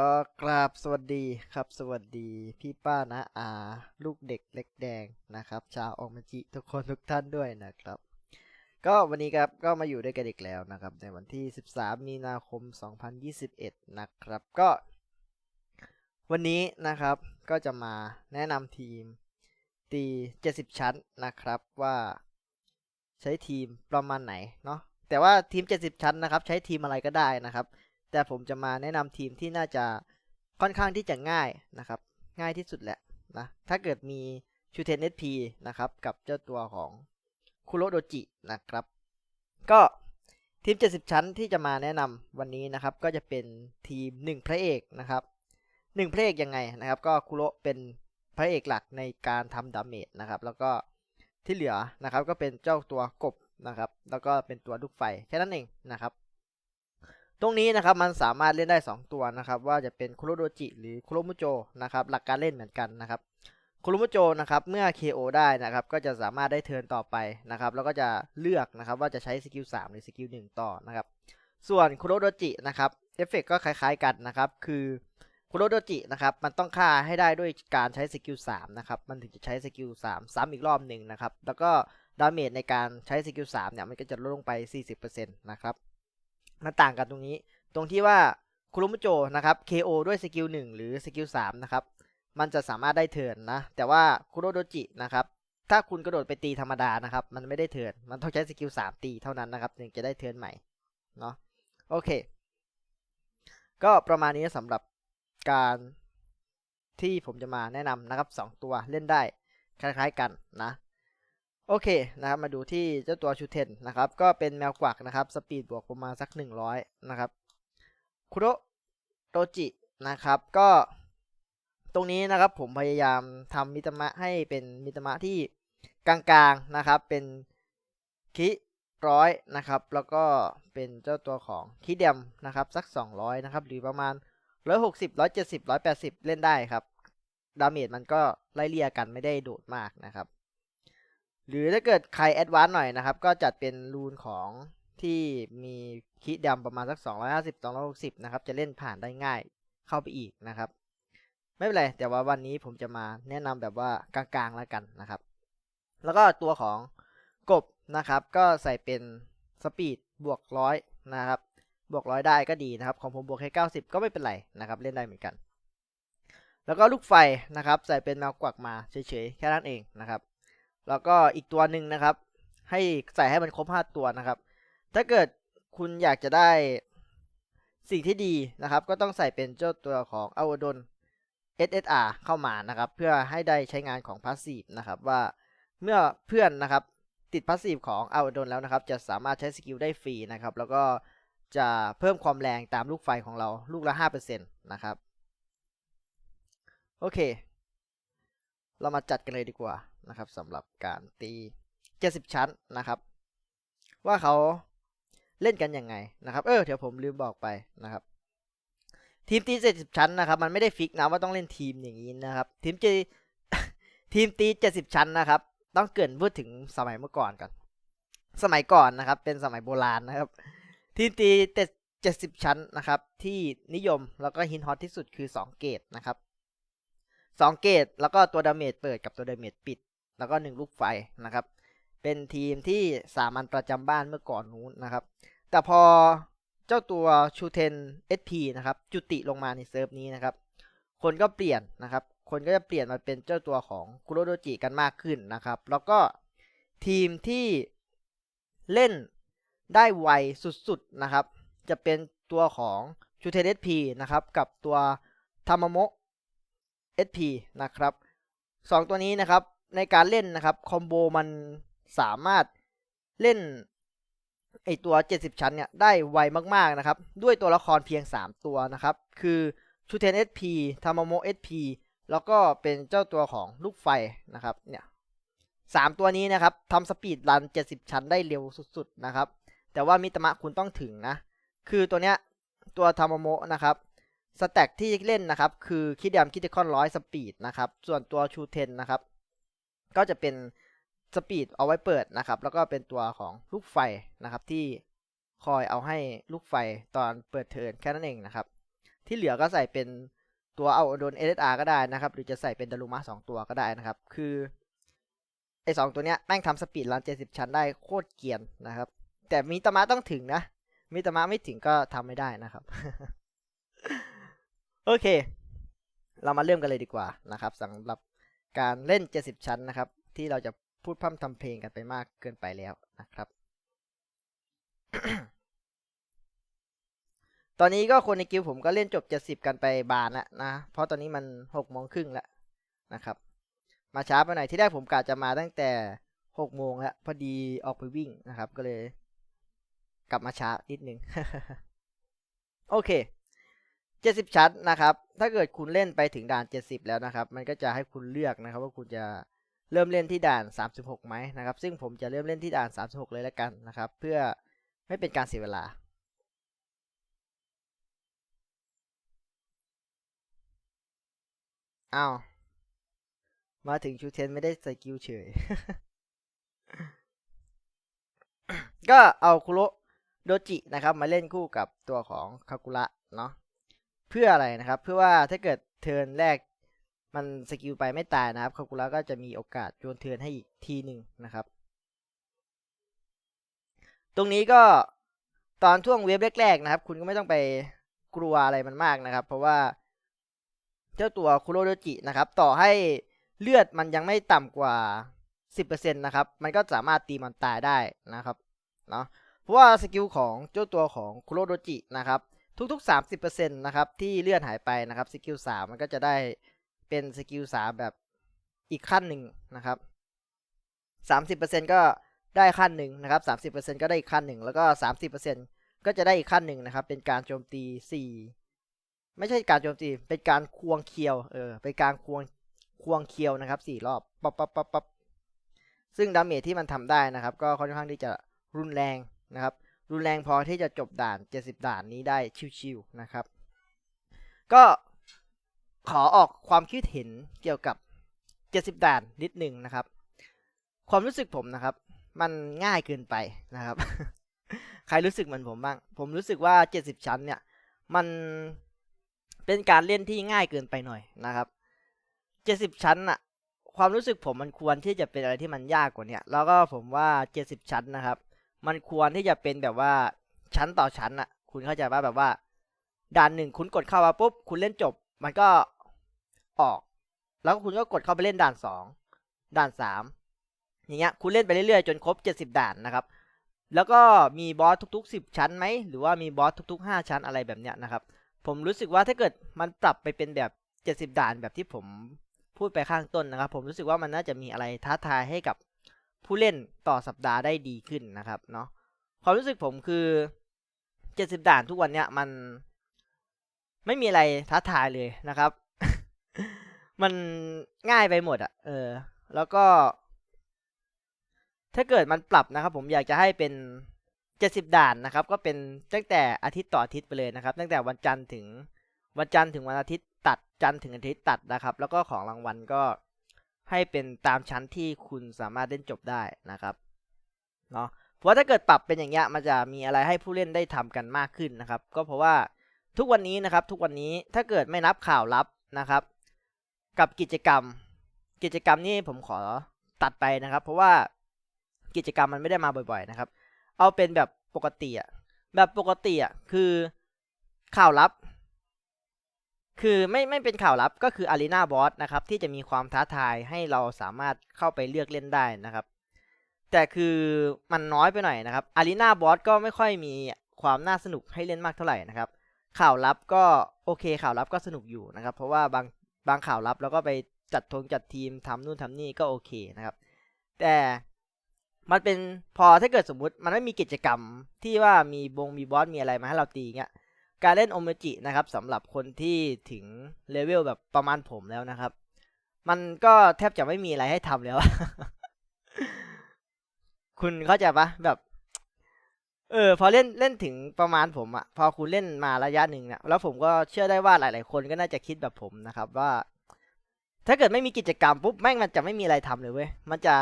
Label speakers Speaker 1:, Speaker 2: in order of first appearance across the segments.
Speaker 1: ก็กราบสวัสดีครับสวัสดีพี่ป้านะอาลูกเด็กเล็กแดงนะครับ ชาวออกมจิทุกคนทุกท่านด้วยนะครับ ก็วันนี้ครับก็มาอยู่ด้วยกันอีกแล้วนะครับ ในวันที่ 13 มีนาคม 2021 นะครับ ก็วันนี้นะครับก็จะมาแนะนำทีมตี 70 ชั้นนะครับว่าใช้ทีมประมาณไหนเนาะแต่ว่าทีม 70 ชั้นนะครับ ใช้ทีมอะไรก็ได้นะครับ แต่ผมจะมาแนะนำทีมที่น่าจะค่อนข้างที่จะง่ายนะครับ ง่ายที่สุดแหละนะ ถ้าเกิดมีชูเทนเอสพีนะครับ กับเจ้าตัวของคุโรโดจินะครับ ก็ทีม 70 ชั้นที่จะมาแนะนำวันนี้นะครับ ก็จะเป็นทีม 1 พระเอกนะครับ 1 พระเอกยังไงนะครับ ก็คุโรเป็นพระเอกหลักในการทำดาเมจนะครับ แล้วก็ที่เหลือนะครับก็เป็นเจ้าตัวกบนะครับ แล้วก็เป็นตัวลูกไฟแค่นั้นเองนะครับ ตรงนี้นะครับมันสามารถเล่นได้ 2 ตัวนะครับ ว่าจะเป็นคุโรโดจิหรือคุโรมุโจนะครับหลักการเล่นเหมือนกันนะครับคุโรมุโจนะครับเมื่อ KO ได้นะครับก็จะสามารถได้เทิร์นต่อไปนะครับแล้วก็จะเลือกนะครับว่าจะใช้สกิล3หรือสกิล1ต่อนะครับส่วนคุโรโดจินะครับเอฟเฟกก็คล้ายๆกันนะครับคือคุโรโดจินะครับมันต้องฆ่าให้ได้ด้วยการใช้สกิล3นะครับมันถึงจะใช้สกิล3ซ้ำอีกรอบหนึ่งนะครับแล้วก็ดาเมจในการใช้สกิล3เนี่ยมันก็จะลดลงไป 40%นะครับ มันต่างกันตรงนี้ ตรงที่ว่าคุโรมุโจนะครับ KO ด้วยสกิล1หรือสกิล3นะครับ มันจะสามารถได้เทิร์นนะ แต่ว่าคุโรโดจินะครับ ถ้าคุณกระโดดไปตีธรรมดานะครับ มันไม่ได้เทิร์นมันต้องใช้สกิล3ตีเท่านั้นนะครับถึงจะได้เทิร์นใหม่ เนาะ โอเค ก็ประมาณนี้สำหรับการที่ผมจะมาแนะนำนะครับ 2 ตัวเล่นได้คล้ายๆกันนะ โอเคนะครับมาดูที่เจ้าตัวชูเทนนะครับ ก็เป็นแมวกวักนะครับ สปีดบวกประมาณสัก 100 นะครับคุโรโดจินะครับ ก็ตรงนี้นะครับผมพยายามทำมิตมะให้เป็นมิตมะที่กลางๆนะครับ เป็นคิร้อยนะครับ แล้วก็เป็นเจ้าตัวของคิเดมนะครับสัก 200 นะครับ หรือประมาณ 160 170 180 เล่นได้ครับ ดาเมจมันก็ไล่เลี่ยกันไม่ได้โดดมากนะครับ หรือถ้าเกิดใครแอดวานซ์หน่อยนะครับ ก็จัดเป็นรูนของที่มีคิดำประมาณสัก 250 260 นะครับ จะเล่นผ่านได้ง่ายเข้าไปอีกนะครับ ไม่เป็นไร แต่ว่าวันนี้ผมจะมาแนะนำแบบว่ากลางๆแล้วกันนะครับ แล้วก็ตัวของกบนะครับ ก็ใส่เป็นสปีดบวกร้อยนะครับ บวกร้อยได้ก็ดีนะครับ ของผมบวกแค่90 ก็ไม่เป็นไรนะครับ เล่นได้เหมือนกัน แล้วก็ลูกไฟนะครับ ใส่เป็นแมวกวักมาเฉยๆ แค่นั้นเองนะครับ แล้วก็อีกตัวหนึ่งนะครับ ให้ใส่ให้มันครบ 5 ตัวนะครับ ถ้าเกิดคุณอยากจะได้สิ่งที่ดีนะครับ ก็ต้องใส่เป็นเจ้าตัวของอวดน SSR เข้ามานะครับ เพื่อให้ได้ใช้งานของพาสซีฟนะครับว่าเมื่อเพื่อนนะครับติดพาสซีฟของอวดนแล้วนะครับ จะสามารถใช้สกิลได้ฟรีนะครับ แล้วก็จะเพิ่มความแรงตามลูกไฟของเราลูกละ 5%นะครับ โอเค เรามาจัดกันเลยดีกว่า นะครับสำหรับการตี 70 ชั้นนะครับ ว่าเขาเล่นกันยังไงนะครับ เออเดี๋ยวผมลืมบอกไปนะครับ ทีมตี 70 ชั้นนะครับ มันไม่ได้ฟิกนะว่าต้องเล่นทีมอย่างนี้นะครับ ทีมจีทีมตี 70 ชั้นนะครับ ต้องเกินพูดถึงสมัยเมื่อก่อนก่อน สมัยก่อนนะครับ เป็นสมัยโบราณนะครับ ทีมตี70ชั้นนะครับ ที่นิยมแล้วก็ฮินฮอตที่สุดคือ 2 เกตนะครับ 2 เกตแล้วก็ตัวดาเมจเปิดกับตัวดาเมจปิด แล้วก็ 1 ลูกไฟนะครับ เป็นทีมที่สามัญประจำบ้านเมื่อก่อนนู้นนะครับ แต่พอเจ้าตัวชูเทน SP นะครับ จุติลงมาในเซิร์ฟนี้นะครับ คนก็เปลี่ยนนะครับ คนก็จะเปลี่ยนมาเป็นเจ้าตัวของคุโรโดจิกันมากขึ้นนะครับ แล้วก็ทีมที่เล่นได้ไวสุดๆนะครับ จะเป็นตัวของชูเทน SP นะครับ กับตัวทามโมะ SP นะครับสองตัวนี้นะครับ ในการเล่นนะครับคอมโบมันสามารถเล่นไอตัว 70 ชั้นเนี่ยได้ไวมากๆนะครับ ด้วยตัวละครเพียง 3 ตัวนะครับ คือชูเทน SP ทามาโม SP แล้วก็เป็นเจ้าตัวของลูกไฟนะครับเนี่ยสามตัวนี้นะครับทำสปีดรัน 70 ชั้นได้เร็วสุดๆนะครับ แต่ว่ามิตมะคุณต้องถึงนะ คือตัวเนี้ยตัวทามาโมนะครับสแต็กที่เล่นนะครับ คือคิดยามคิดคอนร้อยสปีดนะครับ ส่วนตัวชูเทนนะครับ ก็จะเป็นสปีดเอาไว้เปิดนะครับ แล้วก็เป็นตัวของลูกไฟนะครับ ที่คอยเอาให้ลูกไฟตอนเปิดเทิร์นแค่นั้นเองนะครับ ที่เหลือก็ใส่เป็นตัวเอาโดน SSR ก็ได้นะครับ หรือจะใส่เป็นดารุมะสองตัวก็ได้นะครับ คือไอสองตัวเนี้ยแม่งทำสปีดรัน70ชั้นได้โคตรเกียนนะครับ แต่มิตามะต้องถึงนะมิตามะไม่ถึงก็ทำไม่ได้นะครับ โอเค เรามาเริ่มกันเลยดีกว่านะครับสำหรับ การเล่น 70 ชั้นนะครับ ที่เราจะพูดพร่ำทำเพลงกันไปมากเกินไปแล้วนะครับ ตอนนี้ก็คนในกิลผมก็เล่นจบ 70 กันไปบานแล้วนะ เพราะตอนนี้มัน6โมงครึ่งแล้วนะครับ มาช้าไปหน่อยที่แรกผมกะจะมาตั้งแต่6โมงแล้วพอดีออกไปวิ่งนะครับ ก็เลย กลับมาช้านิดนึง โอเค 70 ชั้นนะครับ ถ้าเกิดคุณเล่นไปถึงด่าน 70 แล้วนะครับ มันก็จะให้คุณเลือกนะครับว่าคุณจะเริ่มเล่นที่ด่าน 36ไหมนะครับ ซึ่งผมจะเริ่มเล่นที่ด่าน 36 เลยแล้วกันนะครับ เพื่อไม่เป็นการเสียเวลา อ้าว มาถึงชูเทนไม่ได้สกิลเฉย ก็เอาคุโรโดจินะครับ มาเล่นคู่กับตัวของคากุระเนาะ เพื่ออะไรนะครับ เพื่อว่าถ้าเกิดเทิร์นแรกมันสกิลไปไม่ตายนะครับคากุระก็จะมีโอกาสโยนเทิร์นให้อีกทีหนึ่งนะครับ ตรงนี้ก็ตอนช่วงเวฟแรกๆนะครับ คุณก็ไม่ต้องไปกลัวอะไรมันมากนะครับ เพราะว่าเจ้าตัวคุโรโดจินะครับ ต่อให้เลือดมันยังไม่ต่ำกว่า 10%นะครับ มันก็สามารถตีมันตายได้นะครับเนาะเพราะว่าสกิลของเจ้าตัวของคุโรโดจินะครับ ทุกๆ 30%นะครับที่เลื่อดหายไปนะครับสกิล3มันก็จะได้เป็นสกิล3แบบอีกขั้นหนึ่งนะครับ 30%ก็ได้ขั้นหนึ่งนะครับ 30%ก็ได้อีกขั้นหนึ่งแล้วก็ 30%ก็จะได้อีกขั้นหนึ่งนะครับ เป็นการโจมตี 4 ไม่ใช่การโจมตี เป็นการควงเคียว เออ เป็นการควงควงเคียวนะครับสี่รอบ ปั๊บปั๊บปั๊บปั๊บซึ่งดาเมจที่มันทำได้นะครับ ก็ค่อนข้างที่จะรุนแรงนะครับ รุนแรงพอที่จะจบด่าน 70 ด่านนี้ได้ชิวๆนะครับ ก็ขอออกความคิดเห็นเกี่ยวกับ 70 ด่านนิดหนึ่งนะครับ ความรู้สึกผมนะครับ มันง่ายเกินไปนะครับ ใครรู้สึกเหมือนผมบ้าง ผมรู้สึกว่า 70 ชั้นเนี่ย มันเป็นการเล่นที่ง่ายเกินไปหน่อยนะครับ 70 ชั้นอะความรู้สึกผมมันควรที่จะเป็นอะไรที่มันยากกว่านี้แล้วก็ผมว่า 70 ชั้นนะครับ มันควรที่จะเป็นแบบว่าชั้นต่อชั้นอะคุณเข้าใจป่ะแบบว่าด่านหนึ่งคุณกดเข้ามาปุ๊บคุณเล่นจบ มันก็ออก แล้วคุณก็กดเข้าไปเล่นด่านสองด่านสามอย่างเงี้ยคุณเล่นไปเรื่อยๆจนครบ70ด่านนะครับแล้วก็มีบอสทุก ๆ 10 ชั้นไหม หรือว่ามีบอสทุก ๆ 5 ชั้นอะไรแบบเนี้ยนะครับ ผมรู้สึกว่าถ้าเกิดมันปรับไปเป็นแบบ 70 ด่านแบบที่ผมพูดไปข้างต้นนะครับ ผมรู้สึกว่ามันน่าจะมีอะไรท้าทายให้กับ ผู้เล่นต่อสัปดาห์ได้ดีขึ้นนะครับเนาะความรู้สึกผมคือ70ด่านทุกวันเนี้ยมันไม่มีอะไรท้าทายเลยนะครับ มันง่ายไปหมดอะ่ะ เออ แล้วก็ ถ้าเกิดมันปรับนะครับ ผมอยากจะให้เป็น70ด่านนะครับ ก็เป็นตั้งแต่อาทิตย์ต่ออาทิตย์ไปเลยนะครับ ตั้งแต่วันจันทร์ถึงวันจันทร์ถึงวันอาทิตย์ตัดจันทร์ถึงอาทิตย์ตัดนะครับ แล้วก็ของรางวัลก็ ให้เป็นตามชั้นที่คุณสามารถเล่นจบได้นะครับเนาะเพราะถ้าเกิดปรับเป็นอย่างเงี้ยมันจะมีอะไรให้ผู้เล่นได้ทำกันมากขึ้นนะครับ ก็เพราะว่าทุกวันนี้นะครับทุกวันนี้ถ้าเกิดไม่นับข่าวลับนะครับ กับกิจกรรม กิจกรรมนี้ผมขอตัดไปนะครับ เพราะว่ากิจกรรมมันไม่ได้มาบ่อย ๆ นะครับ เอาเป็นแบบปกติอะแบบปกติอะคือข่าวลับ คือไม่ไม่เป็นข่าวลับก็คืออารีนาบอสนะครับที่จะมีความท้าทายให้เราสามารถเข้าไปเลือกเล่นได้นะครับ แต่คือมันน้อยไปหน่อยนะครับอารีนาบอสก็ไม่ค่อยมีความน่าสนุกให้เล่นมากเท่าไหร่นะครับ ข่าวลับก็โอเคข่าวลับก็สนุกอยู่นะครับ เพราะว่าบางบางข่าวลับแล้วก็ไปจัดทงจัดทีมทำนู่นทำนี่ก็โอเคนะครับ แต่มันเป็นพอถ้าเกิดสมมุติมันไม่มีกิจกรรมที่ว่ามีบงมีบอสมีอะไรมาให้เราตีเงี้ย การเล่นโอมจินะครับสำหรับคนที่ถึงเลเวลแบบประมาณผมแล้วนะครับ มันก็แทบจะไม่มีอะไรให้ทำแล้ว คุณเข้าใจปะแบบ เออ พอเล่นเล่นถึงประมาณผมอะพอคุณเล่นมาระยะหนึ่งเนี่ยแล้วผมก็เชื่อได้ว่าหลาย ๆ คนก็น่าจะคิดแบบผมนะครับว่า ถ้าเกิดไม่มีกิจกรรมปุ๊บแม่งมันจะไม่มีอะไรทำเลยเว้ยมันจะ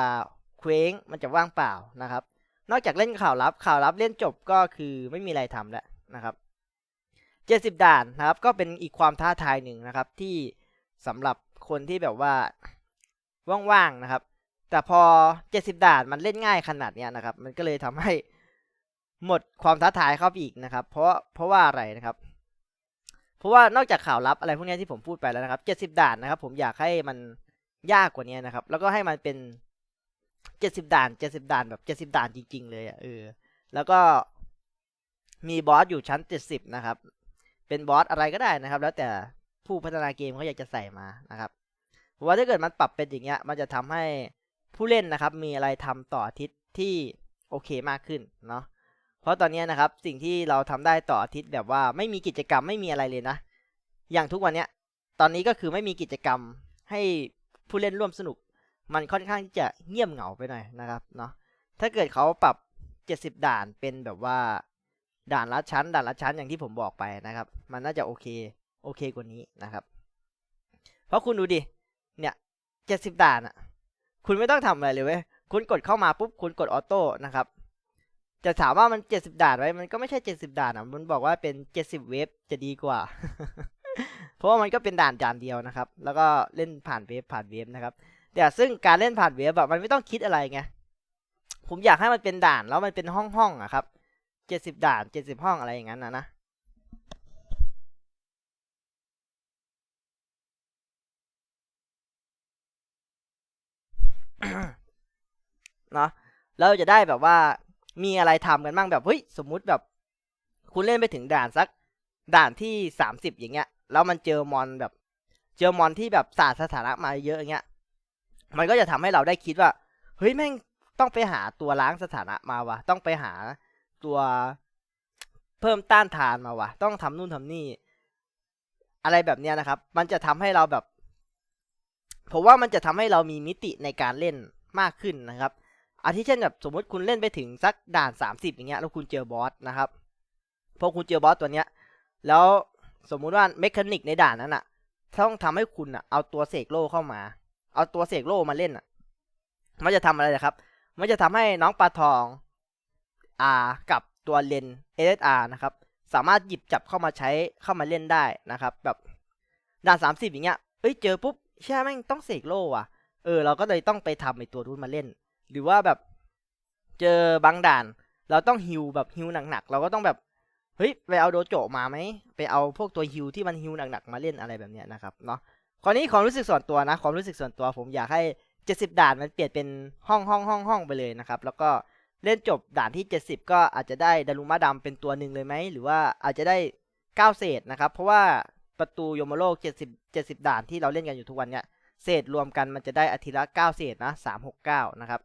Speaker 1: เคว้งมันจะว่างเปล่านะครับ นอกจากเล่นข่าวลับข่าวลับเล่นจบก็คือไม่มีอะไรทำแล้วนะครับ 70 ด่านนะครับ ก็เป็นอีกความท้าทายหนึ่งนะครับ ที่สำหรับคนที่แบบว่าว่างๆนะครับ แต่พอ 70 ด่านมันเล่นง่ายขนาดเนี้ยนะครับ มันก็เลยทำให้หมดความท้าทายเข้าไปอีกนะครับ เพราะเพราะว่าอะไรนะครับ เพราะว่านอกจากข่าวลับอะไรพวกนี้ที่ผมพูดไปแล้วนะครับ 70 ด่านนะครับ ผมอยากให้มันยากกว่านี้นะครับ แล้วก็ให้มันเป็น 70 ด่าน 70 ด่านแบบ70 ด่านจริง ๆ เลยอะเออ แล้วก็มีบอสอยู่ชั้น 70 นะครับ เป็นบอสอะไรก็ได้นะครับ แล้วแต่ผู้พัฒนาเกมเขาอยากจะใส่มานะครับเพราะว่าถ้าเกิดมันปรับเป็นอย่างเงี้ย มันจะทำให้ผู้เล่นนะครับ มีอะไรทำต่ออาทิตย์ที่โอเคมากขึ้นเนาะเพราะตอนนี้นะครับสิ่งที่เราทำได้ต่ออาทิตย์แบบว่าไม่มีกิจกรรมไม่มีอะไรเลยนะ อย่างทุกวันเนี้ยตอนนี้ก็คือไม่มีกิจกรรมให้ผู้เล่นร่วมสนุก มันค่อนข้างที่จะเงียบเหงาไปหน่อยนะครับเนาะถ้าเกิดเขาปรับ 70 ด่านเป็นแบบว่า ด่านละชั้น ด่านละชั้นอย่างที่ผมบอกไปนะครับ มันน่าจะโอเค โอเคกว่านี้นะครับ เพราะคุณดูดิ เนี่ย70ด่านอะ่ะคุณไม่ต้องทำอะไรเลยเว้ย คุณกดเข้ามาปุ๊บ คุณกดออโต้นะครับ จะถามว่ามัน70ด่านไว้ มันก็ไม่ใช่70ด่านอะมันบอกว่าเป็น70เวฟจะดีกว่า เพราะว่ามันก็เป็นด่านจานเดียวนะครับ แล้วก็เล่นผ่านเวฟผ่านเวฟนะครับ แต่ซึ่งการเล่นผ่านเวฟแบบมันไม่ต้องคิดอะไรไง ผมอยากให้มันเป็นด่านแล้วมันเป็นห้องห้องอะครับ เจ็ดสิบด่านเจ็ดสิบห้องอะไรอย่างนั้นนะนะเนาะแล้วจะได้แบบว่ามีอะไรทำกันบ้างแบบเฮ้ยสมมุติแบบ คุณเล่นไปถึงด่านสักด่านที่สามสิบอย่างเงี้ย แล้วมันเจอมอนแบบ เจอมอนที่แบบสาดสถานะมาเยอะอย่างเงี้ย มันก็จะทำให้เราได้คิดว่า เฮ้ยแม่งต้องไปหาตัวล้างสถานะมาวะต้องไปหา ตัวเพิ่มต้านทานมาวะต้องทำนู่นทำนี่ อะไรแบบเนี้ยนะครับ มันจะทำให้เราแบบผมว่ามันจะทำให้เรามีมิติในการเล่นมากขึ้นนะครับอาทิเช่นแบบสมมติคุณเล่นไปถึงสักด่าน 30 อย่างเงี้ยแล้วคุณเจอบอสนะครับพอคุณเจอบอสตัวเนี้ย แล้วสมมุติว่าเมคานิกในด่านนั้นอะต้องทำให้คุณอะเอาตัวเสกโลเข้ามา เอาตัวเสกโลมาเล่นอะมันจะทำอะไรนะครับ มันจะทำให้น้องปลาทอง R กับตัวเลน SSR นะครับสามารถหยิบจับเข้ามาใช้เข้ามาเล่นได้นะครับแบบด่าน30อย่างเงี้ยเอ้ยเจอปุ๊บใช่แม่งต้องเสกโลว่ะเออเราก็เลยต้องไปทำไอตัวรุ่นมาเล่น หรือว่าแบบเจอบางด่าน เราต้องฮิวแบบฮิวหนักๆเราก็ต้องแบบเฮ้ยไปเอาโดโจมาไหมไปเอาพวกตัวฮิวที่มันฮิวหนักๆมาเล่นอะไรแบบเนี้ยนะครับเนาะคราวนี้ความรู้สึกส่วนตัวนะความรู้สึกส่วนตัวผมอยากให้ 70 ด่านมันเปลี่ยนเป็นห้องห้องห้องห้องไปเลยนะครับแล้วก็ เล่นจบด่านที่ 70 ก็อาจจะได้ดารุมะดำเป็นตัวหนึ่งเลยไหม หรือว่าอาจจะได้ 9 เศษนะครับ เพราะว่าประตูโยมโลก 70 70 ด่านที่เราเล่นกันอยู่ทุกวันเนี้ยเศษรวมกันมันจะได้อาทิตย์ละ 9 เศษนะ 369 นะครับ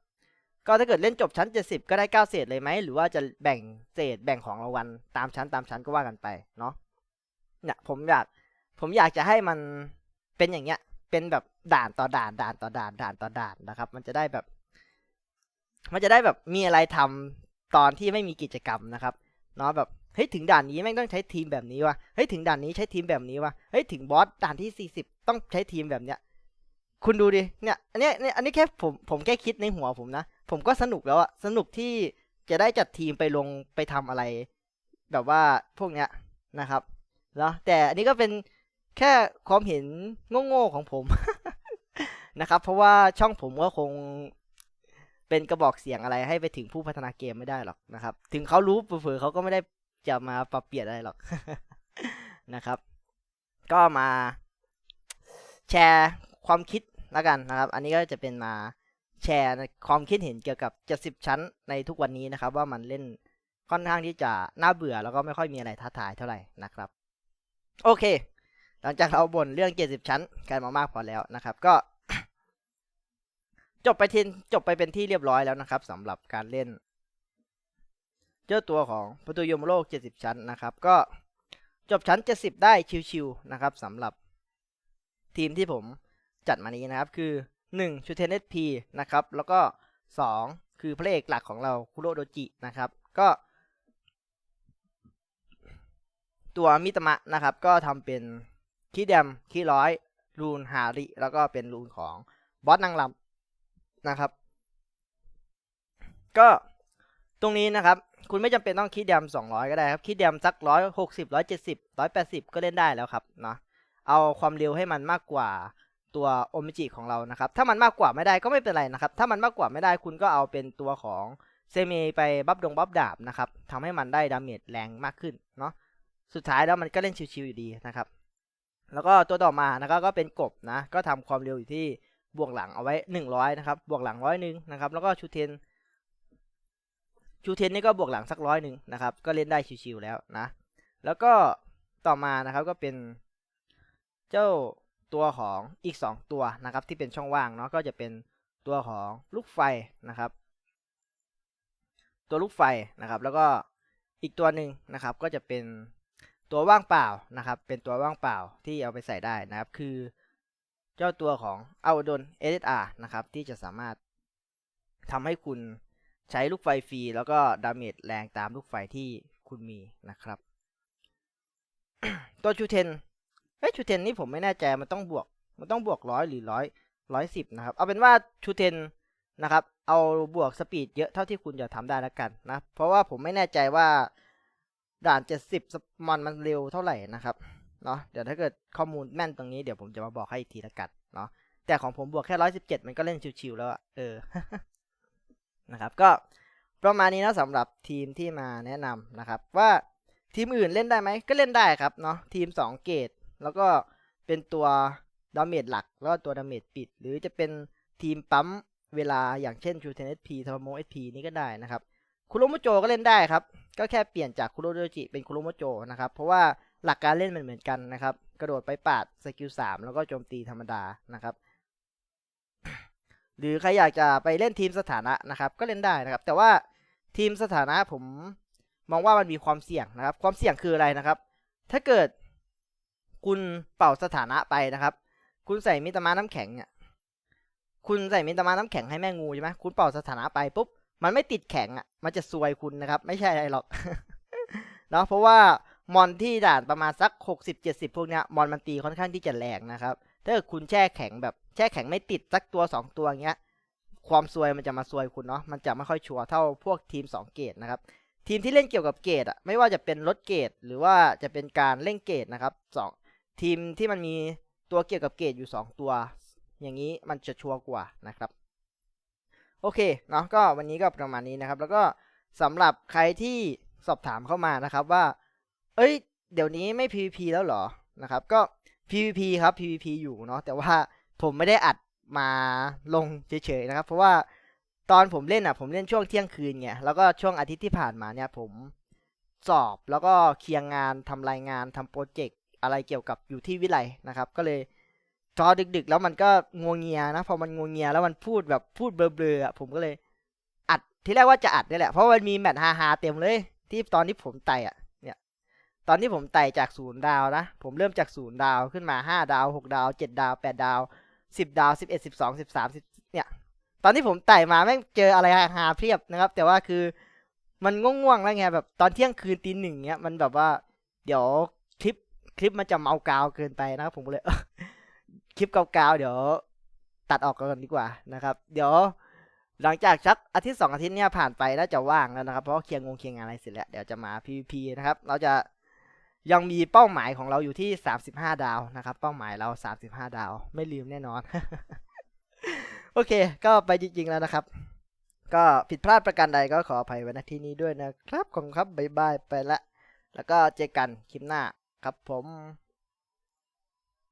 Speaker 1: ก็ถ้าเกิดเล่นจบชั้น 70 ก็ได้ 9 เศษเลยไหม หรือว่าจะแบ่งเศษแบ่งของรางวัลตามชั้นตามชั้นก็ว่ากันไปเนาะ เนี่ยผมอยากผมอยากจะให้มันเป็นอย่างเงี้ย เป็นแบบด่านต่อด่านด่านต่อด่านด่านต่อด่านนะครับ มันจะได้แบบ มันจะได้แบบมีอะไรทำตอนที่ไม่มีกิจกรรมนะครับเนาะแบบเฮ้ยถึงด่านนี้แม่งต้องใช้ทีมแบบนี้วะเฮ้ยถึงด่านนี้ใช้ทีมแบบนี้วะเฮ้ยถึงบอสด่านที่ 40 ต้องใช้ทีมแบบเนี้ย คุณดูดิเนี่ยอันนี้เนี่ยอันนี้แค่ผมผมแค่คิดในหัวผมนะ ผมก็สนุกแล้วอะสนุกที่จะได้จัดทีมไปลงไปทำอะไร แบบว่าพวกเนี้ยนะครับเนาะแต่อันนี้ก็เป็นแค่ความเห็นโง่ๆของผมนะครับ เพราะว่าช่องผมก็คง เป็นกระบอกเสียงอะไรให้ไปถึงผู้พัฒนาเกมไม่ได้หรอกนะครับ ถึงเขารู้เผื่อเขาก็ไม่ได้จะมาปรับเปลี่ยนอะไรหรอกนะครับ ก็มาแชร์ความคิดแล้วกันนะครับ อันนี้ก็จะเป็นมาแชร์ความคิดเห็นเกี่ยวกับ 70 ชั้นในทุกวันนี้นะครับ ว่ามันเล่นค่อนข้างที่จะน่าเบื่อแล้วก็ไม่ค่อยมีอะไรท้าทายเท่าไหร่นะครับ โอเค หลังจากเราบ่นเรื่อง 70 ชั้นกันมามากพอแล้วนะครับ ก็ จบไปทีจบไปเป็นที่เรียบร้อยแล้วนะครับสำหรับการเล่น เจ้าตัวของประตูยมโลก 70 ชั้นนะครับ ก็จบชั้น 70 ได้ชิวๆนะครับสำหรับทีมที่ผมจัดมานี้นะครับ คือ 1 ชูเทนเอสพีนะครับ แล้วก็ 2 คือพระเอกหลักของเราคุโรโดจินะครับ ก็ตัวมิตมะนะครับ ก็ทำเป็นคีแดมคีร้อยรูนฮาริ แล้วก็เป็นรูนของบอสนางลำ ก็ตรงนี้นะครับ คุณไม่จำเป็นต้องคิดเดียมสองร้อยก็ได้ครับ คิดเดียมสักร้อยหกสิบร้อยเจ็ดสิบร้อยแปดสิบก็เล่นได้แล้วครับเนาะเอาความเร็วให้มันมากกว่าตัวโอมิจิของเรานะครับ ถ้ามันมากกว่าไม่ได้ก็ไม่เป็นไรนะครับ ถ้ามันมากกว่าไม่ได้คุณก็เอาเป็นตัวของเซมิไปบัฟดงบัฟดาบนะครับทำให้มันได้ดาเมจแรงมากขึ้นเนาะสุดท้ายแล้วมันก็เล่นชิวๆอยู่ดีนะครับ แล้วก็ตัวต่อมานะครับก็เป็นกบนะ ก็ทำความเร็วอยู่ที่ บวกหลังเอาไว้ 100 นะครับ บวกหลังร้อยหนึ่งนะครับ แล้วก็ชูเทน ชูเทนนี่ก็บวกหลังสักร้อยหนึ่งนะครับ ก็เล่นได้ชิวๆแล้วนะ แล้วก็ต่อมานะครับก็เป็นเจ้าตัวของอีก 2 ตัวนะครับ ที่เป็นช่องว่างเนาะก็จะเป็นตัวของลูกไฟนะครับ ตัวลูกไฟนะครับ แล้วก็อีกตัวหนึ่งนะครับ ก็จะเป็นตัวว่างเปล่านะครับ เป็นตัวว่างเปล่าที่เอาไปใส่ได้นะครับ คือ เจ้าตัวของเอาดน SSR นะครับ ที่จะสามารถทำให้คุณใช้ลูกไฟฟรี แล้วก็ดาเมจแรงตามลูกไฟที่คุณมีนะครับ ตัวชูเทนเอ้ชูเทนนี่ผมไม่แน่ใจมันต้องบวก มันต้องบวกร้อยหรือร้อยร้อยสิบนะครับ เอาเป็นว่าชูเทนนะครับ เอาบวกสปีดเยอะเท่าที่คุณจะทำได้แล้วกันนะ เพราะว่าผมไม่แน่ใจว่าด่านเจ็ดสิบมันมันเร็วเท่าไหร่นะครับ เนาะเดี๋ยวถ้าเกิดข้อมูลแม่นตรงนี้เดี๋ยวผมจะมาบอกให้อีกทีละกันเนาะแต่ของผมบวกแค่ร้อยสิบเจ็ดมันก็เล่นชิวๆแล้วอะเออนะครับก็ประมาณนี้นะสำหรับทีมที่มาแนะนำนะครับ ว่าทีมอื่นเล่นได้ไหมก็เล่นได้ครับเนาะทีม 2 เกตแล้วก็เป็นตัวดาเมจหลัก แล้วตัวดาเมจปิด หรือจะเป็นทีมปั๊มเวลาอย่างเช่นชูเทนเอสพีทอมโมเอสพีนี่ก็ได้นะครับคุโรโมโจก็เล่นได้ครับ ก็แค่เปลี่ยนจากคุโรโดจิเป็นคุโรโมโจนะครับ เพราะว่า หลักการเล่นมันเหมือนกันนะครับ กระโดดไปปาดสกิล3แล้วก็โจมตีธรรมดานะครับ หรือใครอยากจะไปเล่นทีมสถานะนะครับ ก็เล่นได้นะครับ แต่ว่าทีมสถานะผมมองว่ามันมีความเสี่ยงนะครับ ความเสี่ยงคืออะไรนะครับ ถ้าเกิดคุณเป่าสถานะไปนะครับ คุณใส่มิตรมาน้ำแข็งเนี่ยคุณใส่มิตรมาน้ำแข็งให้แม่งูใช่ไหมคุณเป่าสถานะไปปุ๊บมันไม่ติดแข็งอะ มันจะซวยคุณนะครับ ไม่ใช่อะไรหรอกเนาะเพราะว่า มอนที่ด่านประมาณสักหกสิบเจ็ดสิบพวกเนี้ยมอนมันตีค่อนข้างที่จะแรงนะครับ ถ้าเกิดคุณแช่แข็งแบบแช่แข็งไม่ติดสักตัวสองตัวเงี้ย ความซวยมันจะมาซวยคุณเนาะ มันจะไม่ค่อยชัวร์เท่าพวกทีม 2 เกตนะครับ ทีมที่เล่นเกี่ยวกับเกตอะไม่ว่าจะเป็นรถเกตหรือว่าจะเป็นการเล่นเกตนะครับสองทีมที่มันมีตัวเกี่ยวกับเกตอยู่ 2 ตัว อย่างนี้มันจะชัวร์กว่านะครับ โอเคเนาะก็วันนี้ก็ประมาณนี้นะครับ แล้วก็สำหรับใครที่สอบถามเข้ามานะครับว่า เอ้ย เดี๋ยวนี้ไม่ PVP แล้วเหรอนะครับ ก็ PVP ครับ PVP อยู่เนาะแต่ว่าผมไม่ได้อัดมาลงเฉยๆนะครับ เพราะว่าตอนผมเล่นอะ ผมเล่นช่วงเที่ยงคืนไงแล้วก็ช่วงอาทิตย์ที่ผ่านมาเนี่ย ผมสอบแล้วก็เคลียร์งานทำรายงานทำโปรเจกต์อะไรเกี่ยวกับอยู่ที่วิไลนะครับ ก็เลยจอดึกๆ แล้วมันก็งัวเงียนะพอมันงัวเงียแล้วมันพูดแบบพูดเบลอๆอะผมก็เลย อัดที่แรกว่าจะอัดนี่แหละเพราะมันมีแมตช์ฮาๆเต็มเลย ที่ตอนที่ผมไต่อะเนี่ย ตอนที่ผมไต่จากศูนย์ดาวนะ ผมเริ่มจากศูนย์ดาวขึ้นมาห้าดาวหกดาวเจ็ดดาวแปดดาวสิบดาวสิบเอ็ดสิบสองสิบสามสิบเนี่ยตอนที่ผมไต่มาแม่งเจออะไรฮาเพียบนะครับ แต่ว่าคือมันง่วงๆแล้วไงแบบตอนเที่ยงคืนตีหนึ่งเนี้ยมันแบบว่าเดี๋ยวคลิปคลิปมันจะเมากาวเกินไปนะครับผมเลยคลิปกาวๆเดี๋ยวตัดออกก่อนดีกว่านะครับ เดี๋ยวหลังจากชักอาทิตย์สองอาทิตย์เนี่ยผ่านไปน่าจะว่างแล้วนะครับ เพราะเคลียร์งงเคลียร์งานอะไรเสร็จแล้วเดี๋ยวจะมา PVP นะครับ เราจะ ยังมีเป้าหมายของเราอยู่ที่ 35 ดาวนะครับ เป้าหมายเรา 35 ดาว ไม่ลืมแน่นอน โอเค ก็ไปจริง ๆ แล้วนะครับ ก็ผิดพลาดประการใดก็ขออภัยไว้ณที่นี้ด้วยนะครับ ขอบคุณครับ บ๊ายบาย ไปละ แล้วก็เจอกันคลิปหน้าครับผม